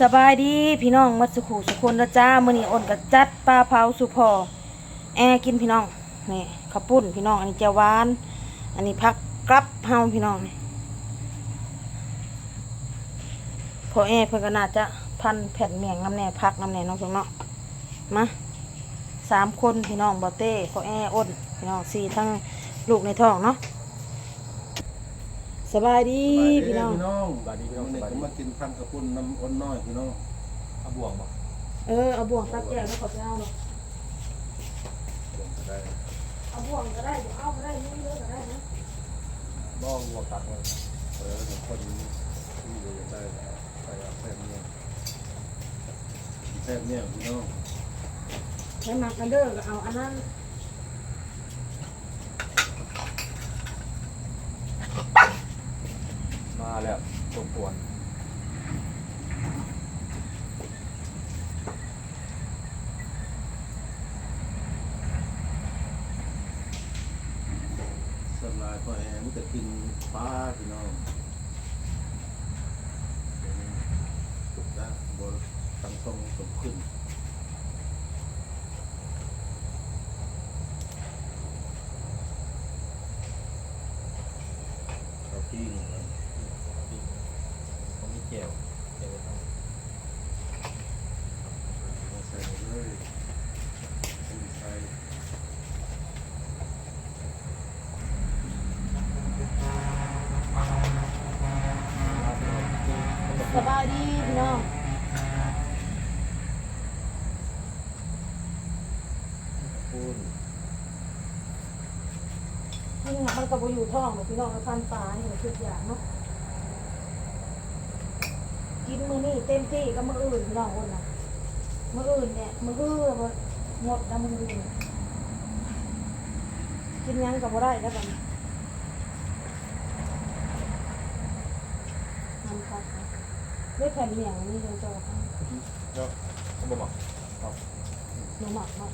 สบายดีพี่น้องมัดสุขุสุคนละจ้ามือนี้อ้นก็จัดปลาเผาสุพอแอกินพี่น้องนี่ข้าวปุ้นพี่น้องอันนี้แจ่วหวาน อันนี้ผักกลับเฮาพี่น้องนี่พอแอเพิ่นก็น่าจะพันแผ่นเมียงน้ำแน่พักน้ำแน่น้องเพียงเนาะมาสามคนพี่น้องบ่เต้พอแออ้นพี่น้องสี่ทั้งลูกในท้องเนาะ สบายดีพี่น้องพี่น้องสบายดีพี่น้องวันนี้สบายดีก็มากินพันกระปุ้นน้ำอ้นน้อยพี่น้องเอาบ่วงบ่เออเอาบ่วงตัดแยกแล้วขอไปเอาเนาะผมก็ได้เอาบ่วงก็ได้เดี๋ยวเอาก็ได้นี่เยอะก็ได้นะบ่บ่วงตัดเลยเออทุกคนที่เลยได้ไปเอาแพทย์เนี่ยแพทย์เนี่ยพี่น้องใช้มากันเด้อก็เอาอันนั้น มา แล้วตกวนสลายพอแอนจะกินปลาพี่น้องถูกได้บนตั้งทรงสมขึ้นเราพี่ หนึ่งแล้วผมมีเกี่ยวเกี่ยวไว้ทมาใส่เลยใส่สบายดีพี่น้องพูนนี่มันก็บ่อยู่ท้องหรอกพี่น้องเอาพันปลานี่ก็คืออย่างเนาะ กินมื้อนี้เต็มที่ก็มื้ออื่นพี่น้องคนน่ะมื้ออื่นเนี่ยมื้อฮื้อบ่หมดแล้วมื้ออื่นกินหยังก็บ่ได้แล้วบัดนี้นำครับด้วยแผ่นเมี่ยงนี่เดี๋ยวจะเอาเนาะเอาบ่บ่เอาหนูหมักเนาะ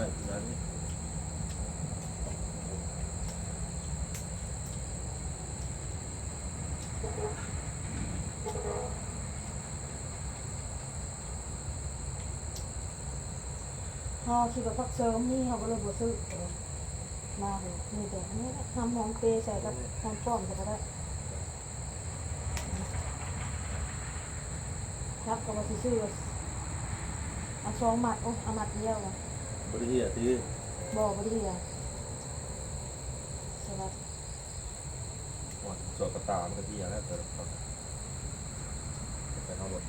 ผักกระใส่ที่นั้นพอคิดว่าพักเสริมนี่เขาก็เลยบ่ซื้อมาเลยนี่แต่นนี้แหละทำหอมเปรย์ใส่กับหอมป้อมก็ได้ครับก็มาซื้อเอาสองหมัดโอ้เอาหมัดเดียวอะ บริเหียที่บอกบ่ดีอะสวัสดีหัวสวดกระตามันก็ที่แล้วแต่ครับแต่ทั้งหมด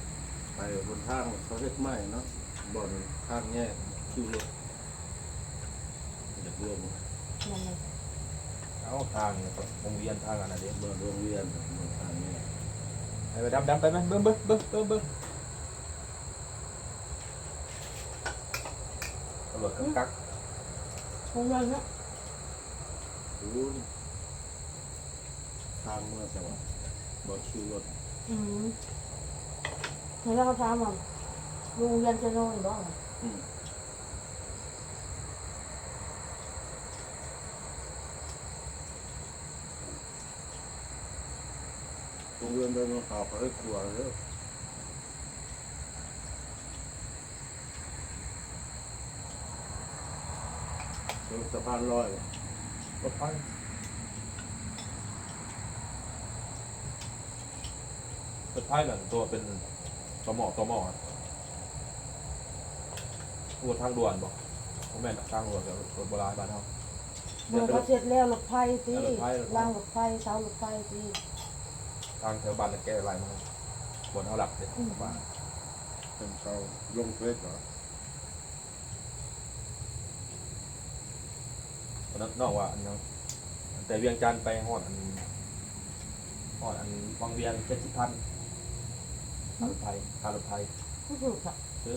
ไปบนทางเขาเรียกไม้เนาะบ่อนทางแยกคิวรถเด็กรวมนั่นเลยเอาทางเนี่ยก็วงเวียนทางอันนั้นเด้บ่อนโรงเรียนบ่อนทางแยกไปไปดำดำไปไหมเบิ่งเบิ่งเบิ่งเบิ่งเบิ่ง ตำรวจกักกักคงเลยเนาะรู้นี่ทางเมื่อสวัสดิ์บ่อนคิวรถอืมเห็นแล้วเขาถามว่าโรงเรียนจะโน่นบ้างอืมโรงเรียนเดินมาข่าวเขาให้กลัวเลย สะพานลอยรถไฟรถไฟนั่นตัวเป็นตอหมอตอหมออะตัวทางด่วนบอกผมแม่นทางด่วนกับรถโบราณบ้านเฮาเมื่อเขาเสร็จแล้วรถไฟตีรถไฟรถไฟรางรถไฟเสารถไฟตีทางแถวบ้านตะแก้ไรมาบนเท่าหลักเลยบ้านเป็นเขาลงเฟซเหรอ ตอนนั้นนอกว่าอันนั้นแต่เวียงจันทน์ไปฮอดอันฮอดอันวังเวียงเจ็ดสิบพันค่ารถไฟค่ารถไฟผู้ถูกค่ะซื้อ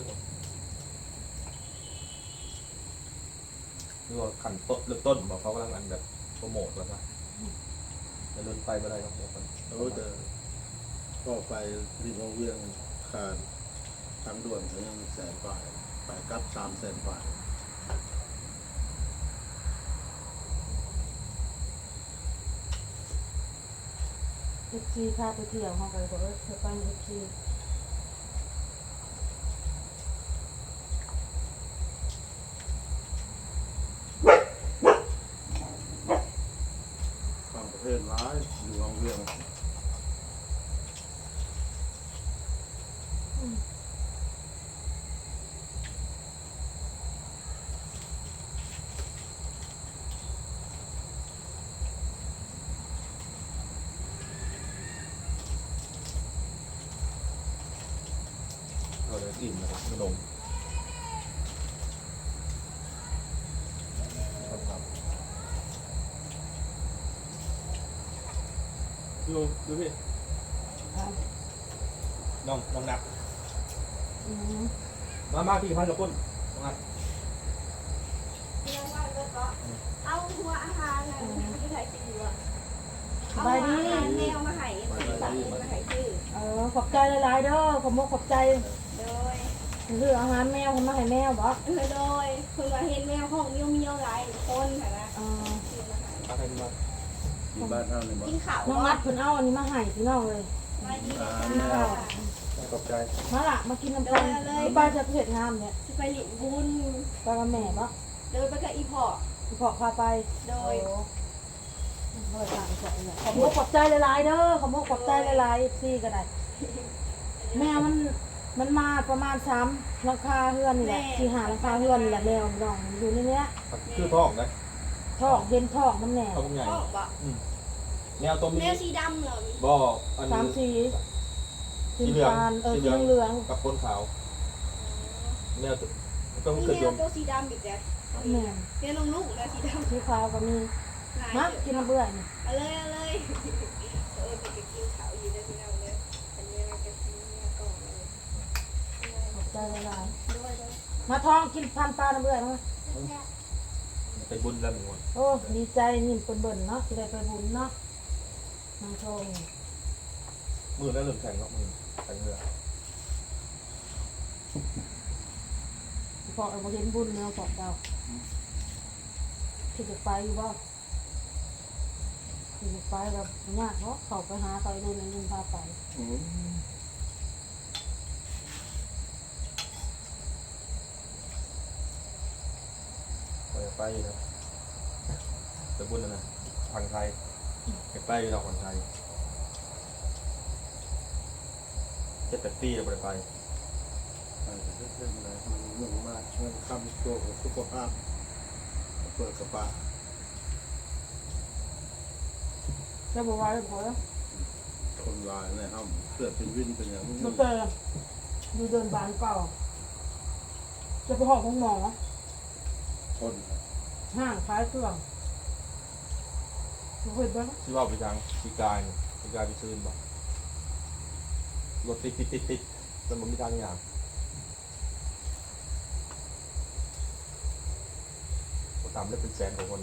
หรือว่าขันต้นเริ่มต้นบอกเขากำลังอันแบบโปรโมทแล้วนะจะรถไฟไม่ได้ครับเดี๋ยวก่อนเขาจะก็ไปริมวงเวียงขาดทางด่วนถึงแสนฝ่ายไปกลับสามแสนฝ่า เอฟซีพาไปเที่ยวห้องกันบอกว่าเธอไปเอฟซี ต่างประเทศร้ายอยู่วังเวียง เราเลยกินนะครับขนมครับ ดูดูพี่น้องน้องนับอืมมามาที่พันกับปุ้นน้องนับเรียกว่าแล้วก็เอาหัวอาหารน่ะที่ไหนกินอยู่อะสเอาบายหัวดีอาหารแมวมาให้สั่งมาให้ชื่อเออขอบใจหลายๆเด้อขอบมกขอบใจโดยเรื่องอาหารแมวคนมาให้แมวบ่เออโดยคือว่าเห็นแมวห้องเมียวเมียวๆหลายคนค่ะนะเออซื้อมาให้มา ใครมาที่บ้านเท่านี่บ่กินข้าวน้องนัดเพิ่นเอาอันนี้มาให้พี่น้องเลยมาดีเลยอ่าจ้าขอบใจมาละมากินน้ำกันที่บ้านจะเผ็ดงามเนี่ยจะไปหลินบุญไปกับแม่บ่เดินไปกับอีพ่อพี่พ่อพาไปโดยโอ้เฮ้ยต่างกันเนี่ยขอบมกขอบใจหลายๆเด้อขอบมกขอบใจหลายๆซี่ก็ได้แมวมันมันมาประมาณสามหลังคาเฮือนนี่แหละสี่ห้าหลังคาเฮือนนี่แหละแมวมันน้องอยู่ในเนี้ยคือท้องนะ ท้องเห็นท้องมันแน่ท้องใหญ่พ่อบอกแมวตัวแมมีวสีดำเหรอบ่ออันสามนี้ สีสีสีเหลืองตาลเออสีสีเหลืองเหลืองกับคนขาวแมวตัวต้องมีเกิดแมยวมตัวสีดำอีกแล้วแม่นแมวน้องลูกนะสีดำสีขาวก็มีหลายมาอยู่กินน้ำเบื่อนี่เอาเลยเอาเลยเออไปกินข้าวอยู่ในที่นั่นเลยอันนี้เราจะกินเนี่ยก่อนเลยขอบใจหลายด้วยด้วยๆมาท้องกินพันปลาน้ำเบื่อมั้ย ไปบุญแล้วหนึ่งวันโอ้ ดีใจนิ่มเปิ้นเบิ่นเนาะสิได้ไปบุญเนาะนางทองมือแล้วเริ่มแข็งแล้วมือแข็งเรือพอเอามาเห็นบุญเนาะบอกเราที่จะไปอยู่บ่ที่จะไปแบบยากเนาะเขาไปหาไปดูนั่นดูพาไป ไปไปนะไปบุญนะนะพังไทยไปไปดอกพังไทยเจ็ดแปดปีเราไปไปไปเรื่องอะไรมันเรื่องมากเรื่องคำตัวของสุขภาพเปิดกระปะจะบอกว่าบอกว่าคนลายเนี่ยครับเกิดเป็นวินเป็นอย่างนี้มันเจอดูเดินบานเก่า จะไปหอของหมอคน ห้างขายเครื่องเราเห็นบ้างชื่อว่าไปทางปีกายปีกายไปซื้อบอกรถติดติดติดติดจนผมมีทางอย่างก็ตามได้เป็นแสนกว่าคน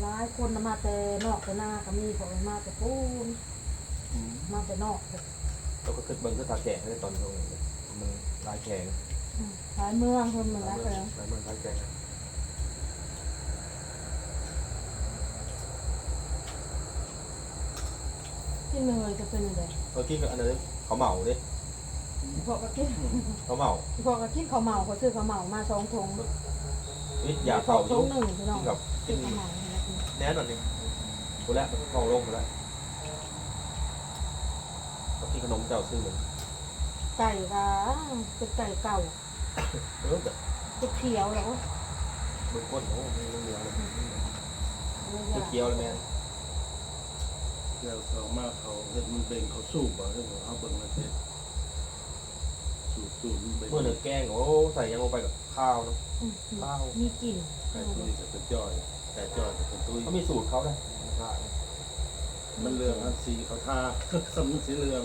หลายคนน่ะมาแต่นอกแต่หน้าก็มีพอมาแต่ปูนอืมมาแต่นอกเลยแล้วก็ขึ้นเบิ้งขึ้นตาแก่ให้ตอนช่วงนี้มันลายแข็ง อืมหลายเมืองคนเหมือนลากัยนเมืเลองยลายเมืองลายแข็งที่เมืองจะเป็นอะไรเมื่อกี้ก็อันนั้นเขาเหมาดิพวกก็กินเขาเหมาพวกก็กินข้าวเหมาเขาซื้อข้าวเหมามาสองถุงนี่ยาเข่าอถุยู่งหนึ่งพี่น้องกินกับกิกินนข้าวเหมาเนี่ยกินแน่นอนนี่กูแล้วมันเข้าลงไปแล้วก็กินขนมเจ้าซื้อเลยไก่ก็เป็นไก่เก่า เออแต่เป็นเขียวแล้วเบิ้งก้นโอ้ไม่เหลืองเลยเลยเคี้ยวเลยแม่เดี๋ยวเขามาเขาเห็นมันเบ่งเขาสู้บ่เรื่องของเขาเบิ่งประเทศสูบสูบมันเบ่งเมื่อหนึ่งแกงโอ้ใส่ยังลงไปกับข้าวเนาะอืมข้าวมีกลิ่นไก่ตุ้ยกับเป็นจ้อยไก่จ้อยกับเป็นตุ้ยเขามีสูตรเขาได้มันเรืองอันสีเขาทาสำนึกสีเหลือง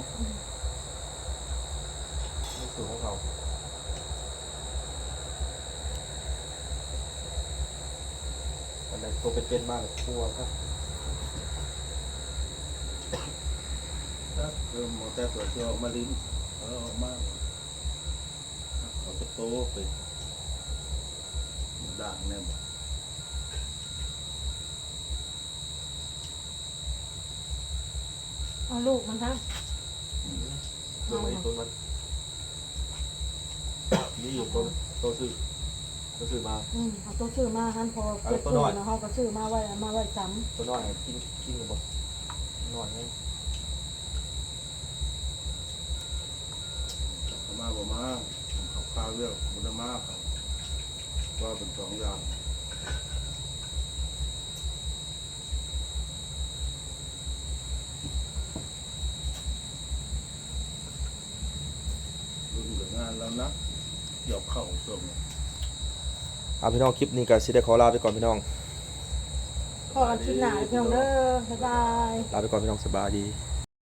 มีสูตรของเขา อยาตัวเป็นๆมากเลยกลัวครับคือหมอแต่ตัวเชื่อมาลิ้นแล้วออกมาเอาจะโตไปด่างแนี่ยเอาลูกมันทั้งตัวไอ้ตัวมันนี่อยู่ตัวตัวซื้อ ตัวซื้อมา อืมเอาตัวชื่อมาฮันพอเอาเก็บตัวตู้น้อย นะเขาก็ชื่อมาไว้มาไว้ซ้ตัวน้อยกินกินกับบ่น้อยให้เขามาบ่มาเขาข้าวเรื่องบุญมาเขาว่าเป็นสองอย่างรุ่นกับงานแล้วนะหยอกเข่าส่งเอาพี่น้องคลิปนี้ก็สิได้ขอลาไปก่อนพี่น้องำพอกันคลิปหนาเพียงเด้อบ๊ายบาย ลาไปก่อนพี่น้องสบายดี